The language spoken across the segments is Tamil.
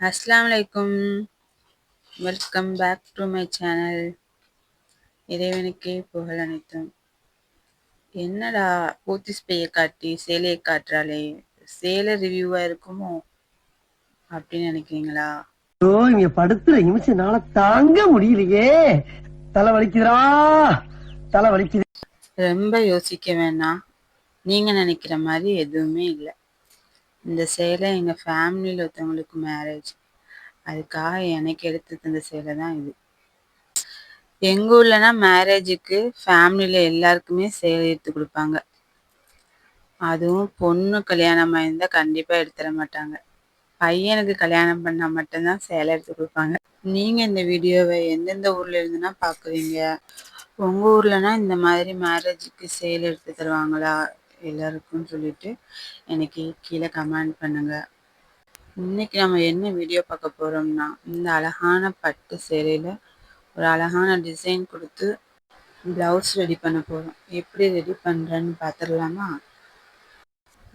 அஸ்ஸலாமு அலைக்கும். Welcome back to my channel இறைவனுக்கே புகழ் அனைத்தும். என்னடா போத்திஸ் பையை காட்டி சேலையை காட்டுறாளே? சேலை ரிவ்யூவா இருக்குமோ? அப்படின்னு நினைக்கிறீங்களா? ஐயோ இங்க படுத்துற நிமிஷம்னால தாங்க முடியலையே. தலை வலிக்குதுடா. தலை வலிக்குது. ரொம்ப யோசிக்க வேணாம். நீங்க நினைக்கிற மாதிரி எதுவுமே இல்லை. இந்த சேலை எங்கள் ஃபேமிலியில் ஒருத்தவங்களுக்கு மேரேஜ் அதுக்காக எனக்கு எடுத்து தந்த சேலை தான் இது. எங்கள் ஊர்லனா மேரேஜுக்கு ஃபேமிலியில எல்லாருக்குமே சேலை எடுத்து கொடுப்பாங்க. அதுவும் பொண்ணு கல்யாணம் ஆயிருந்தா கண்டிப்பாக எடுத்துட மாட்டாங்க. பையனுக்கு கல்யாணம் பண்ணா மட்டும்தான் சேலை எடுத்து கொடுப்பாங்க. நீங்க இந்த வீடியோவை எந்தெந்த ஊர்ல இருந்துன்னா பாக்குறீங்க? உங்க ஊர்லனா இந்த மாதிரி மேரேஜுக்கு சேலை எடுத்து தருவாங்களா? எல்லாருக்கும் சொல்லிட்டு எனக்கு கீழே கமெண்ட் பண்ணுங்க. இன்னைக்கு நம்ம என்ன வீடியோ பார்க்க போறோம்னா இந்த அழகான பட்டு சேலையில ஒரு அழகான டிசைன் கொடுத்து பிளவுஸ் ரெடி பண்ண போறோம். எப்படி ரெடி பண்றேன்னு பார்த்துடலாமா?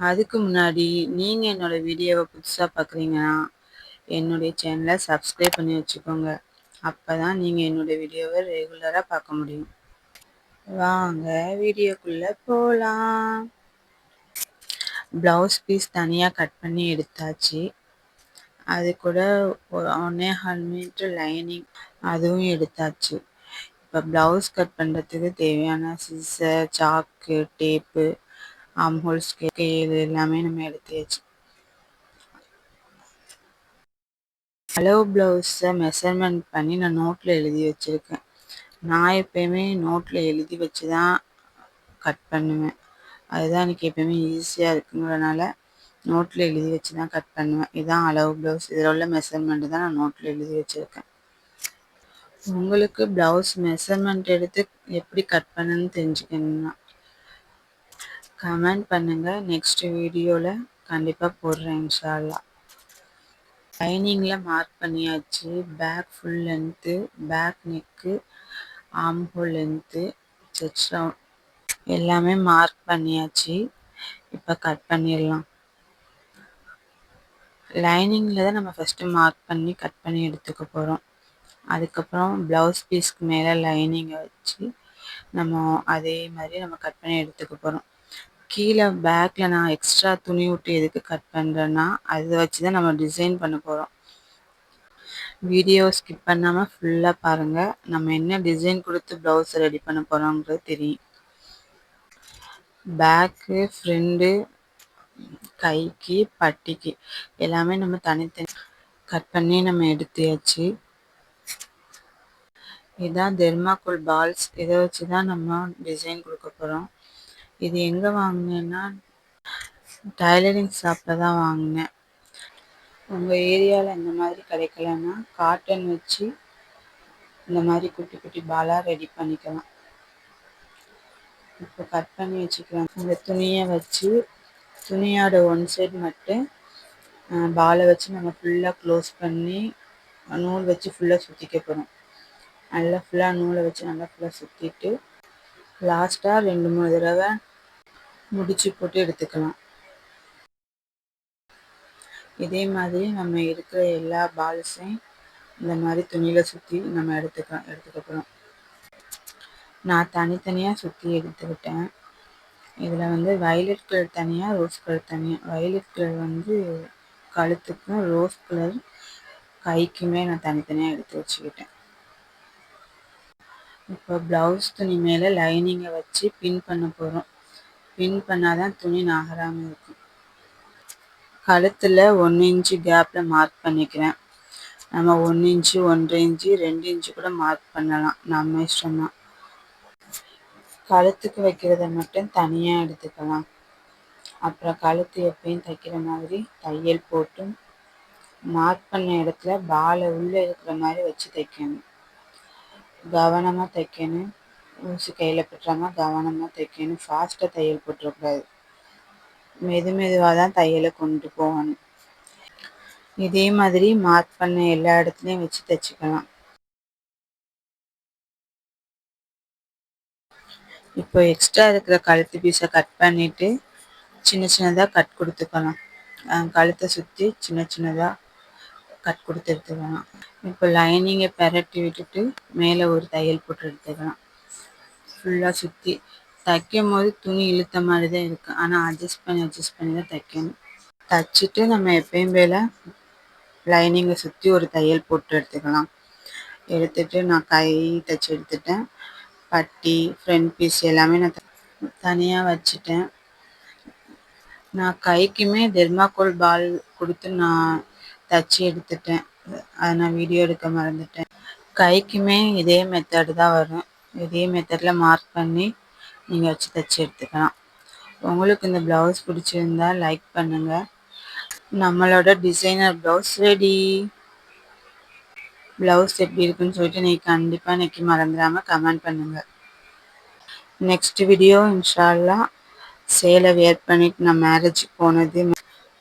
அதுக்கு முன்னாடி நீங்க என்னோட வீடியோவை புதுசா பார்க்குறீங்கன்னா என்னுடைய சேனலை சப்ஸ்கிரைப் பண்ணி வச்சுக்கோங்க. அப்பதான் நீங்க என்னோட வீடியோவை ரெகுலரா பார்க்க முடியும். வாங்க வீடியோக்குள்ள போலாம். ப்ளவுஸ் பீஸ் தனியாக கட் பண்ணி எடுத்தாச்சு. அது கூட ஒரு ஒன்னே ஹால் மீட்ரு லைனிங் அதுவும் எடுத்தாச்சு. இப்போ ப்ளவுஸ் கட் பண்ணுறதுக்கு தேவையான சிசர் சாக்கு டேப்பு ஆம்ஹோல் ஸ்கேல் எல்லாமே நம்ம எடுத்தாச்சு. அளவு ப்ளவுஸை மெஷர்மெண்ட் பண்ணி நான் நோட்டில் எழுதி வச்சுருக்கேன். நான் எப்பயுமே நோட்டில் எழுதி வச்சு தான் கட் பண்ணுவேன். அதுதான் எனக்கு எப்பயுமே ஈஸியாக இருக்குங்கிறனால நோட்டில் எழுதி வச்சு தான் கட் பண்ணுவேன். இதுதான் அளவு ப்ளவுஸ் இதில் உள்ள மெஷர்மெண்ட்டு தான் நான் நோட்டில் எழுதி வச்சுருக்கேன். உங்களுக்கு ப்ளவுஸ் மெஷர்மெண்ட் எடுத்து எப்படி கட் பண்ணுன்னு தெரிஞ்சுக்கணும்னா கமெண்ட் பண்ணுங்கள் நெக்ஸ்ட் வீடியோவில் கண்டிப்பாக போடுறேன் இன்ஷால்லா லைனிங்கில் மார்க் பண்ணியாச்சு. Back full length back neck armhole length chest round எல்லாமே மார்க் பண்ணியாச்சு. இப்போ கட் பண்ணிடலாம். லைனிங்கில் தான் நம்ம ஃபஸ்ட்டு மார்க் பண்ணி கட் பண்ணி எடுத்துக்க போகிறோம் அதுக்கப்புறம் ப்ளவுஸ் பீஸ்க்கு மேலே லைனிங்கை வச்சு நம்ம அதே மாதிரி நம்ம கட் பண்ணி எடுத்துக்க போகிறோம் கீழே பேக்கில் நான் எக்ஸ்ட்ரா துணி விட்டு எதுக்கு கட் பண்ணுறேன்னா அதை வச்சு தான் நம்ம டிசைன் பண்ண போகிறோம் வீடியோ ஸ்கிப் பண்ணாமல் ஃபுல்லாக பாருங்கள் நம்ம என்ன டிசைன் கொடுத்து ப்ளவுஸ் ரெடி பண்ண போகிறோங்கிறது தெரியும். பேக்கு ஃப்ரெண்டு கைக்கு பட்டிக்கு. எல்லாமே நம்ம தனித்தனி கட் பண்ணி நம்ம எடுத்தியாச்சு இதுதான் தெர்மாக்கோல் பால்ஸ் இதை வச்சு தான் நம்ம டிசைன் கொடுக்க போகிறோம் இது எங்கே வாங்கினேன்னா டைலரிங் ஷாப்பில் தான் வாங்கினேன். உங்கள் ஏரியாவில் இந்த மாதிரி கிடைக்கலன்னா காட்டன் வச்சு இந்த மாதிரி குட்டி குட்டி பாலாக ரெடி பண்ணிக்கலாம். இப்போ கட் பண்ணி வச்சுக்கலாம். இந்த துணியை வச்சு துணியோட ஒன் சைடு மட்டும் பாலை வச்சு நம்ம ஃபுல்லாக க்ளோஸ் பண்ணி நூல் வச்சு ஃபுல்லாக சுற்றிக்க போகிறோம் நல்லா ஃபுல்லாக நூலை வச்சு நல்லா ஃபுல்லாக சுற்றிட்டு லாஸ்ட்டாக ரெண்டு மூணு தடவை முடிச்சு போட்டு எடுத்துக்கலாம். இதே மாதிரி நம்ம இருக்கிற எல்லா பால்ஸையும் இந்த மாதிரி துணியில் சுற்றி நம்ம எடுத்துக்கலாம் எடுத்துக்கப்புறம் நான் தனித்தனியாக சுற்றி எடுத்துக்கிட்டேன் இதில் வந்து வயலட் கலர் தனியாக ரோஸ் கலர் தனியாக வயலட் கலர் வந்து கழுத்துக்கும் ரோஸ் கலர் கைக்குமே நான் தனித்தனியாக எடுத்து வச்சுக்கிட்டேன். இப்போ ப்ளவுஸ் துணி மேலே லைனிங்கை வச்சு பின் பண்ண போகிறோம் பின் பண்ணாதான் துணி நகராமல் இருக்கும். கழுத்தில் ஒன்று இன்ச்சு கேப்பில் மார்க் பண்ணிக்கிறேன். நம்ம ஒன்று இன்ச்சு ஒன்றரை இன்ச்சு ரெண்டு இன்ச்சு கூட மார்க் பண்ணலாம். நம்ம இஷ்டம்தான். கழுத்துக்கு வைக்கிறத மட்டும் தனியாக எடுத்துக்கலாம். அப்புறம் கழுத்து எப்பயும் தைக்கிற மாதிரி தையல் போட்டு மார்க் பண்ண இடத்துல பாலை உள்ளே இருக்கிற மாதிரி வச்சு தைக்கணும். கவனமாக தைக்கணும். ஊசி கையில் பற்றாமல் கவனமாக தைக்கணும். ஃபாஸ்ட்டாக தையல் போட்டுறக்கூடாது. மெது மெதுவாக தான் தையலை கொண்டு போகணும். இதே மாதிரி மார்க் பண்ண எல்லா இடத்துலையும் வச்சு தைச்சிக்கலாம். இப்போ எக்ஸ்ட்ரா இருக்கிற கழுத்து பீஸை கட் பண்ணிவிட்டு சின்ன சின்னதாக கட் கொடுத்துக்கலாம். கழுத்தை சுற்றி சின்ன சின்னதாக கட் கொடுத்து எடுத்துக்கலாம். இப்போ லைனிங்கை பெரட்டி விட்டுட்டு மேலே ஒரு தையல் போட்டு எடுத்துக்கலாம். ஃபுல்லாக சுற்றி தைக்கும் போது துணி இழுத்த மாதிரி தான் இருக்குது ஆனால் அட்ஜஸ்ட் பண்ணி அட்ஜஸ்ட் பண்ணி தான் தைக்கணும். தைச்சிட்டு நம்ம எப்பயும் போல் லைனிங்கை சுற்றி ஒரு தையல் போட்டு எடுத்துக்கலாம். எடுத்துட்டு நான் கை தைச்சி எடுத்துட்டேன். பட்டி ஃப்ரண்ட் பீஸ் எல்லாமே நான் தனியாக வச்சுட்டேன். நான் கைக்குமே தெர்மாக்கோல் பால் கொடுத்து நான் தச்சு எடுத்துட்டேன். அதை நான் வீடியோ எடுக்க மறந்துட்டேன். கைக்குமே இதே மெத்தடு தான் வரும். இதே மெத்தடில் மார்க் பண்ணி நீங்கள் வச்சு தைச்சி எடுத்துக்கலாம். உங்களுக்கு இந்த ப்ளவுஸ் பிடிச்சிருந்தா லைக் பண்ணுங்கள் நம்மளோட டிசைனர் ப்ளவுஸ் ரெடி ப்ளவுஸ் எப்படி இருக்குன்னு சொல்லிட்டு நீங்கள் கண்டிப்பாக இன்றைக்கி மறந்துடாமல் கமெண்ட் பண்ணுங்கள் நெக்ஸ்ட் வீடியோ இன்ஷால்லாம் சேலை வேர் பண்ணிட்டு நான் மேரேஜுக்கு போனது.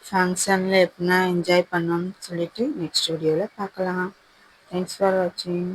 ஃபங்க்ஷனில் எப்படின்னா என்ஜாய் பண்ணோம்னு சொல்லிட்டு நெக்ஸ்ட் வீடியோவில் பார்க்கலாம். தேங்க்ஸ் ஃபார் வாட்சிங்